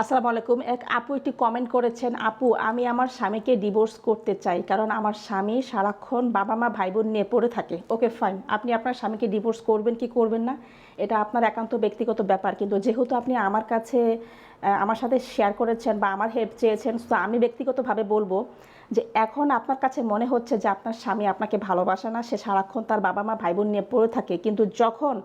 আসসালামু আলাইকুম। এক আপু একটি কমেন্ট করেছেন, আপু, আমি আমার স্বামীকে ডিভোর্স করতে চাই, কারণ আমার স্বামী সারাক্ষণ বাবা মা ভাই বোন নিয়ে পড়ে থাকে। ওকে ফাইন আপনি আপনার স্বামীকে ডিভোর্স করবেন কি করবেন না? এটা আপনার একান্ত ব্যক্তিগত ব্যাপার। কিন্তু যেহেতু আপনি আমার কাছে আমার সাথে শেয়ার করেছেন বা আমার হেল্প চেয়েছেন তো আমি ব্যক্তিগতভাবে বলব যে এখন আপনার কাছে মনে হচ্ছে যে আপনার স্বামী আপনাকে ভালোবাসে না, সে সারাক্ষণ তার বাবা মা ভাই বোন নিয়ে পড়ে থাকে। কিন্তু যখন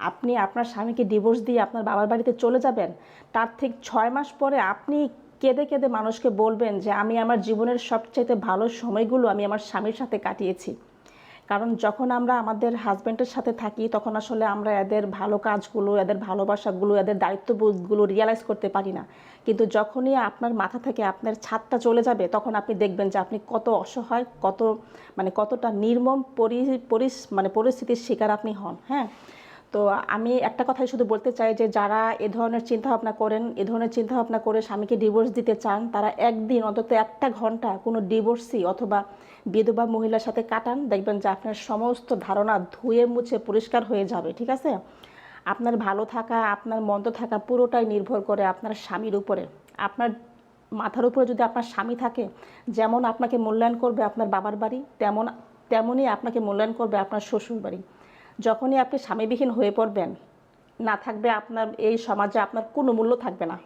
আপনি আপনার স্বামীকে ডিভোর্স দিয়ে আপনার বাবার বাড়িতে চলে যাবেন, তার ঠিক ছয় মাস পরে আপনি কেঁদে কেঁদে মানুষকে বলবেন যে, আমি আমার জীবনের সবচাইতে ভালো সময়গুলো আমি আমার স্বামীর সাথে কাটিয়েছি। কারণ যখন আমরা আমাদের হাজব্যান্ডের সাথে থাকি, তখন আসলে আমরা এদের ভালো কাজগুলো, এদের ভালোবাসাগুলো, এদের দায়িত্ববোধগুলো রিয়েলাইজ করতে পারি না। কিন্তু যখনই আপনার মাথা থেকে আপনার ছাদটা চলে যাবে, তখন আপনি দেখবেন যে, আপনি কত অসহায়, কত মানে কতটা নির্মম পরি মানে পরিস্থিতির শিকার আপনি হন হ্যাঁ? তো আমি একটা কথাই শুধু বলতে চাই যে যারা এ ধরনের চিন্তাভাবনা করেন, এ ধরনের চিন্তাভাবনা করে স্বামীকে ডিভোর্স দিতে চান, তারা একদিন অন্তত একটা ঘণ্টা কোনো ডিভোর্সি অথবা বিধবা মহিলার সাথে কাটান। দেখবেন যে আপনার সমস্ত ধারণা ধুয়ে মুছে পরিষ্কার হয়ে যাবে, ঠিক আছে? আপনার ভালো থাকা, আপনার মন্দ থাকা পুরোটাই নির্ভর করে আপনার স্বামীর উপরে। আপনার মাথার উপরে যদি আপনার স্বামী থাকে, যেমন আপনাকে মূল্যায়ন করবে আপনার বাবার বাড়ি, তেমন, তেমনই আপনাকে মূল্যায়ন করবে আপনার শ্বশুর বাড়ি যখনই আপনি স্বামীবিহীন হয়ে পড়বেন, না থাকবে আপনার এই সমাজে আপনার কোনো মূল্য থাকবে না।